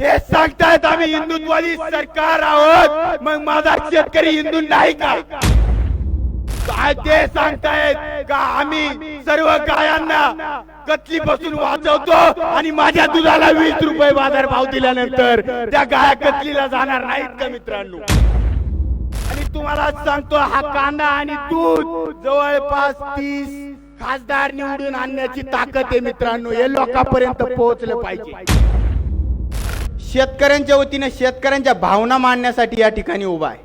हे सांगतायत आम्ही हिंदुत्वादी सरकार आहोत. मग माझा शेतकरी हिंदू नाही का? काय ते सांगतायत? का आम्ही सर्व गायांना कतली पासून वाचवतो आणि माझ्या दुधाला वीस रुपये बाजार भाव दिल्यानंतर त्या गाया कतलीला जाणार नाहीत का मित्रांनो? आणि तुम्हाला सांगतो हा कांदा आणि दूध जवळपास तीस खासदार निवडून आणण्याची ताकद आहे मित्रांनो. हे लोकांपर्यंत पोहोचलं पाहिजे. शेतकऱ्यांच्या वतीने शेतकऱ्यांच्या भावना मांडण्यासाठी या ठिकाणी उभा आहे.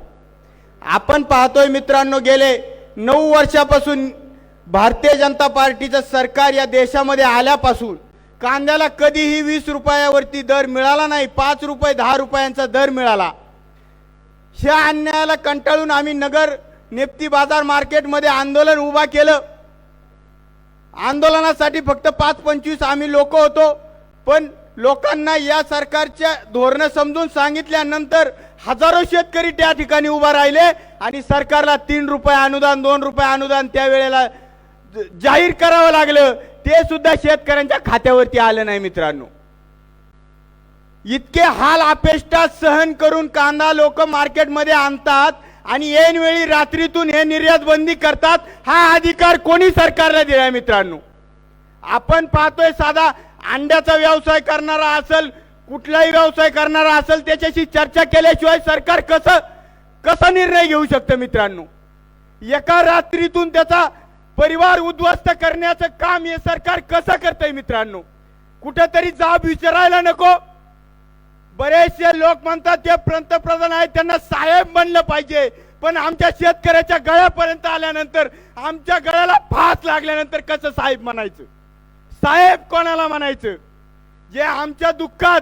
आपण पाहतोय मित्रांनो गेले नऊ वर्षापासून भारतीय जनता पार्टीचं सरकार या देशामध्ये आल्यापासून कांद्याला कधीही वीस रुपयावरती दर मिळाला नाही पाच रुपये दहा रुपयांचा दर मिळाला. ह्या अन्यायाला कंटाळून आम्ही नगर नेप्ती बाजार मार्केटमध्ये आंदोलन उभा केलं. आंदोलनासाठी फक्त पाच पंचवीस आम्ही लोक होतो पण लोकांना या सरकारच्या धोरणं समजून सांगितल्यानंतर हजारो शेतकरी त्या ठिकाणी उभा राहिले आणि सरकारला तीन रुपये अनुदान दोन रुपये अनुदान त्यावेळेला जाहीर करावं लागलं. ते सुद्धा शेतकऱ्यांच्या खात्यावरती आलं नाही मित्रांनो. इतके हाल अपेष्टा सहन करून कांदा लोक मार्केटमध्ये आणतात आणि ऐनवेळी रात्रीतून हे निर्यात बंदी करतात हा अधिकार कोणी सरकारला दिलाय मित्रांनो? आपण पाहतोय साधा अंड्याचा व्यवसाय करणारा असेल कुठलाही व्यवसाय करणारा असेल त्याच्याशी चर्चा केल्याशिवाय सरकार कसं कसा निर्णय घेऊ शकतं मित्रांनो? एका रात्रीतून त्याचा परिवार उद्ध्वस्त करण्याचं काम हे सरकार कसं करतंय मित्रांनो? कुठेतरी जाब विचारायला नको. बरेचसे लोक म्हणतात ते पंतप्रधान आहेत त्यांना साहेब म्हणलं पाहिजे. पण आमच्या शेतकऱ्याच्या गळ्यापर्यंत आल्यानंतर आमच्या गळ्याला फास लागल्यानंतर कसं साहेब म्हणायचं? साहेब कोणाला म्हणायचं? जे आमच्या दुःखात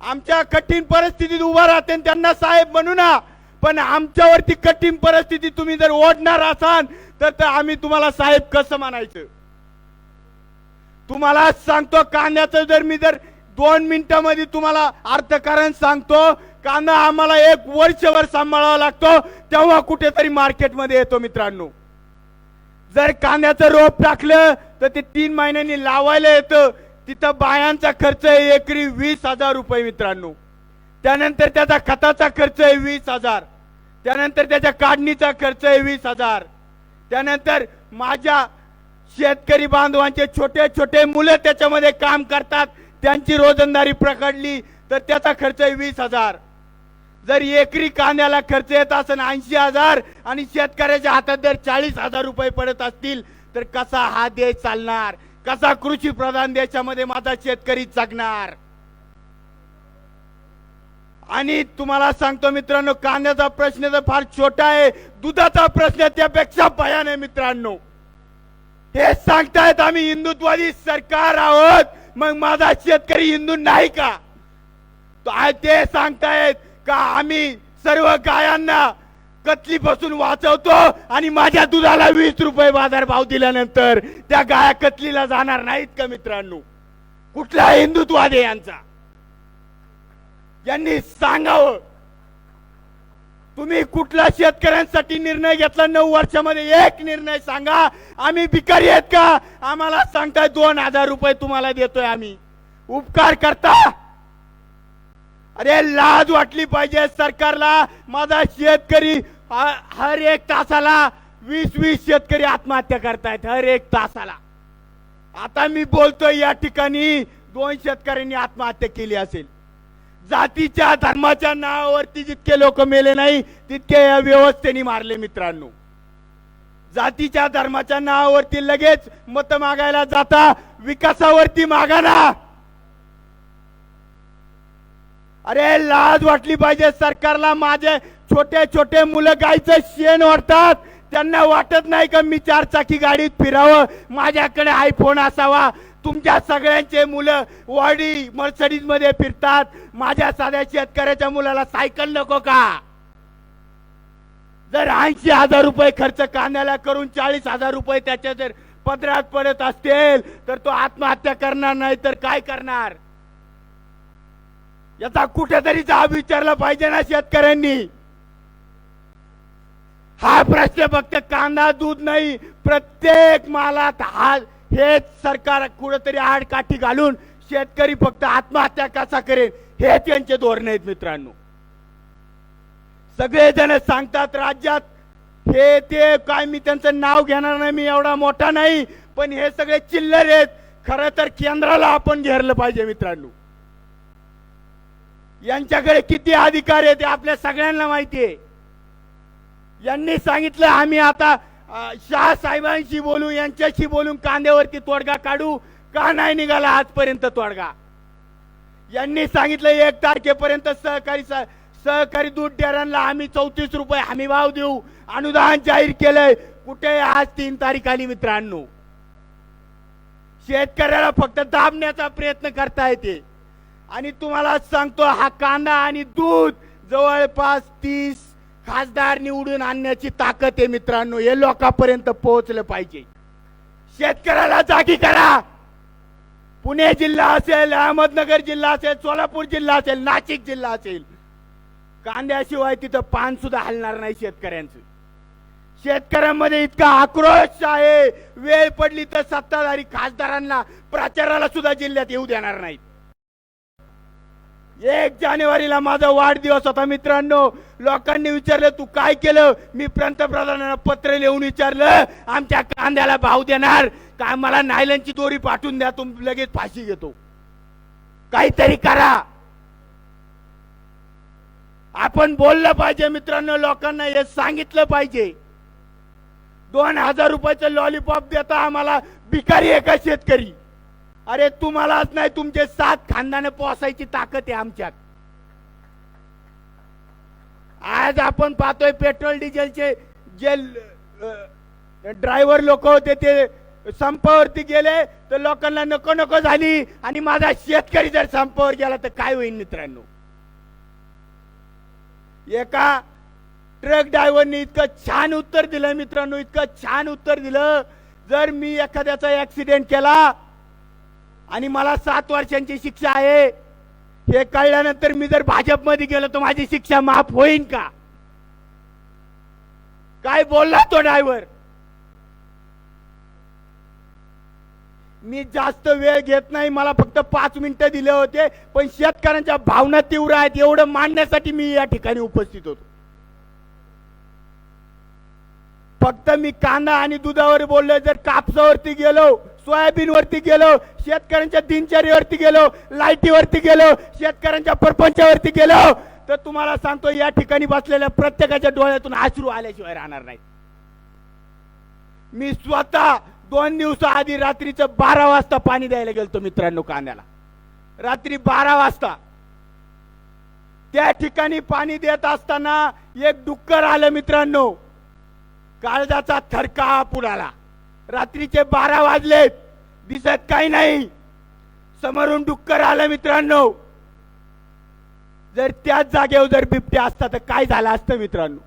आमच्या कठीण परिस्थितीत उभा राहते आणि त्यांना साहेब म्हणू ना पण आमच्यावरती कठीण परिस्थिती तुम्ही जर ओढणार असाल तर तर आम्ही तुम्हाला साहेब कसं म्हणायचं? तुम्हाला सांगतो कांद्याचं जर मी जर दोन मिनिटामध्ये तुम्हाला अर्थकारण सांगतो कांदा आम्हाला एक वर्षभर सांभाळावा लागतो तेव्हा कुठेतरी मार्केटमध्ये येतो मित्रांनो. जर कांद्याचं रोप टाकलं तर ते तीन महिन्यांनी लावायला येतं. तिथं बायांचा खर्च आहे एकरी वीस हजार रुपये मित्रांनो. त्यानंतर त्याचा खताचा खर्च आहे वीस हजार. त्यानंतर त्याच्या काढणीचा खर्च आहे वीस हजार. त्यानंतर माझ्या शेतकरी बांधवांचे छोटे छोटे मुलं त्याच्यामध्ये काम करतात. त्यांची रोजंदारी प्रकडली तर त्याचा खर्च आहे वीस हजार. जर एकरी कांद्याला खर्च येत असेल ऐंशी हजार आणि शेतकऱ्याच्या हातात जर चाळीस हजार रुपये पडत असतील तर कसा हा देश चालणार? कसा कृषी प्रधान देशामध्ये माझा शेतकरी जगणार? आणि तुम्हाला सांगतो मित्रांनो कांद्याचा प्रश्न तर फार छोटा आहे. दुधाचा प्रश्न त्यापेक्षा भयान आहे मित्रांनो. हे सांगतायत आम्ही हिंदुत्वादी सरकार आहोत मग माझा शेतकरी हिंदू नाही का? ते सांगतायत. का आम्ही सर्व गायांना कतली पासून वाचवतो आणि माझ्या दुधाला वीस रुपये बाजार भाव दिल्यानंतर त्या गाया कतलीला जाणार नाहीत का मित्रांनो? कुठला हिंदुत्वाद आहे यांचा? यांनी सांगावं. तुम्ही कुठला शेतकऱ्यांसाठी निर्णय घेतला? नऊ वर्षामध्ये एक निर्णय सांगा. आम्ही भिकारी आहेत का? आम्हाला सांगताय दोन हजार रुपये तुम्हाला देतोय आम्ही. उपकार करता. अरे लाज वाटली पाहिजे सरकारला. माझा शेतकरी ह- हर एक तासाला वीस वीस शेतकरी आत्महत्या करतायत हर एक तासाला. आता मी बोलतोय या ठिकाणी दोन शेतकऱ्यांनी आत्महत्या केली असेल. जातीच्या धर्माच्या नावावरती जितके लोक मेले नाही तितके या व्यवस्थेने मारले मित्रांनो. जातीच्या धर्माच्या नावावरती लगेच मत मागायला जाता विकासावरती मागा ना. अरे लाज वाटली पाहिजे सरकारला. माझे छोटे छोटे मुलं गायचं शेण वाटतात त्यांना वाटत नाही का मी चार चाकी गाडीत फिरावं? माझ्याकडे आयफोन असावा. तुमच्या सगळ्यांचे मुलं वाडी मर्सडीजमध्ये फिरतात. माझ्या साध्या शेतकऱ्याच्या मुलाला सायकल नको का? जर ऐंशी हजार रुपये खर्च कांद्याला करून चाळीस हजार रुपये त्याच्या जर पदरात पडत असतील तर तो आत्महत्या करणार नाही तर काय करणार? याचा कुठेतरी जाब विचारला पाहिजे ना शेतकऱ्यांनी. हा प्रश्न फक्त कांदा दूध नाही प्रत्येक मालात हा हेच सरकार कुठेतरी आडकाठी घालून शेतकरी फक्त आत्महत्या कसा करेल हे त्यांचे धोरण आहेत मित्रांनो. सगळेजण सांगतात राज्यात हे ते काय मी त्यांचं नाव घेणार नाही मी एवढा मोठा नाही पण हे सगळे चिल्लर आहेत. खरं तर केंद्राला आपण घेरलं पाहिजे मित्रांनो. यांच्याकडे किती अधिकार आहे ते आपल्या सगळ्यांना माहिती आहे. यांनी सांगितलं आम्ही आता शाह साहेबांशी बोलू यांच्याशी बोलून कांद्यावरती तोडगा काढू का नाही निघाला आजपर्यंत तोडगा? यांनी सांगितलं एक तारखेपर्यंत सहकारी स- सहकारी दूध डेऱ्यांना आम्ही चौतीस रुपये हमी भाव देऊ. अनुदान जाहीर केलंय. कुठे आज तीन तारीख आली मित्रांनो? शेतकऱ्याला फक्त दाबण्याचा प्रयत्न करता येते आणि तुम्हाला सांगतो हा कांदा आणि दूध जवळपास तीस खासदार निवडून आणण्याची ताकद आहे मित्रांनो. हे लोकांपर्यंत पोहोचलं पाहिजे. शेतकऱ्याला जागी करा. पुणे जिल्हा असेल अहमदनगर जिल्हा असेल सोलापूर जिल्हा असेल नाशिक जिल्हा असेल कांद्याशिवाय तिथं पान सुद्धा हलणार नाही शेतकऱ्यांचं. शेतकऱ्यांमध्ये इतका आक्रोश आहे. वेळ पडली तर सत्ताधारी खासदारांना प्रचाराला सुद्धा जिल्ह्यात येऊ देणार नाहीत. एक जानेवारीला माझा वाढदिवस होता मित्रांनो. लोकांनी विचारलं तू काय केलं? मी पंतप्रधानांना पत्र लिहून विचारलं आमच्या कांद्याला भाव देणार. काय मला नायलनची दोरी पाठवून द्या तुम लगेच फाशी घेतो. काहीतरी करा. आपण बोललं पाहिजे मित्रांनो लोकांना हे सांगितलं पाहिजे. दोन हजार रुपयाचं लॉलीपॉप देता आम्हाला भिकारी एका शेतकरी. अरे तुम्हालाच नाही तुमचे सात खानदाने पोसायची ताकद आहे आमच्यात. आज आपण पाहतोय पेट्रोल डिझेलचे जे ड्रायव्हर लोक होते ते संपावरती गेले तर लोकांना नको नको झाली. आणि माझा शेतकरी जर संपावर गेला तर काय होईल मित्रांनो? एका ट्रक ड्रायव्हरने इतकं छान उत्तर दिलं मित्रांनो इतकं छान उत्तर दिलं. जर मी एखाद्याचा ऍक्सिडेंट केला आणि मला सात वर्षांची शिक्षा आहे. हे कळल्यानंतर मी जर भाजपमध्ये गेलो तर माझी शिक्षा माफ होईन का? काय बोलला तो ड्रायव्हर? मी जास्त वेळ घेत नाही मला फक्त पाच मिनिटं दिले होते पण शेतकऱ्यांच्या भावना तीव्र आहेत एवढं मांडण्यासाठी मी या ठिकाणी उपस्थित होतो. फक्त मी कांदा आणि दुधावर बोललो जर कापसावरती गेलो सोयाबीनवरती गेलो शेतकऱ्यांच्या दिनचर्यावरती गेलो लाईटीवरती गेलो शेतकऱ्यांच्या परपंचावरती गेलो तर तुम्हाला सांगतो या ठिकाणी बसलेल्या प्रत्येकाच्या डोळ्यातून आश्रू आल्याशिवाय राहणार नाही मी स्वतः दोन दिवसाआधी रात्रीचं बारा वाजता पाणी द्यायला गेलो मित्रांनो कांद्याला. रात्री बारा वाजता. त्या ठिकाणी पाणी देत असताना एक डुक्कर आलं मित्रांनो. काळजाचा थरका पुढाला. रात्रीचे बारा वाजलेत. दिसत काही नाही. समोरून डुक्कर आलं मित्रांनो. जर त्याच जागेवर जर बिबट्या असता तर काय झालं असतं मित्रांनो?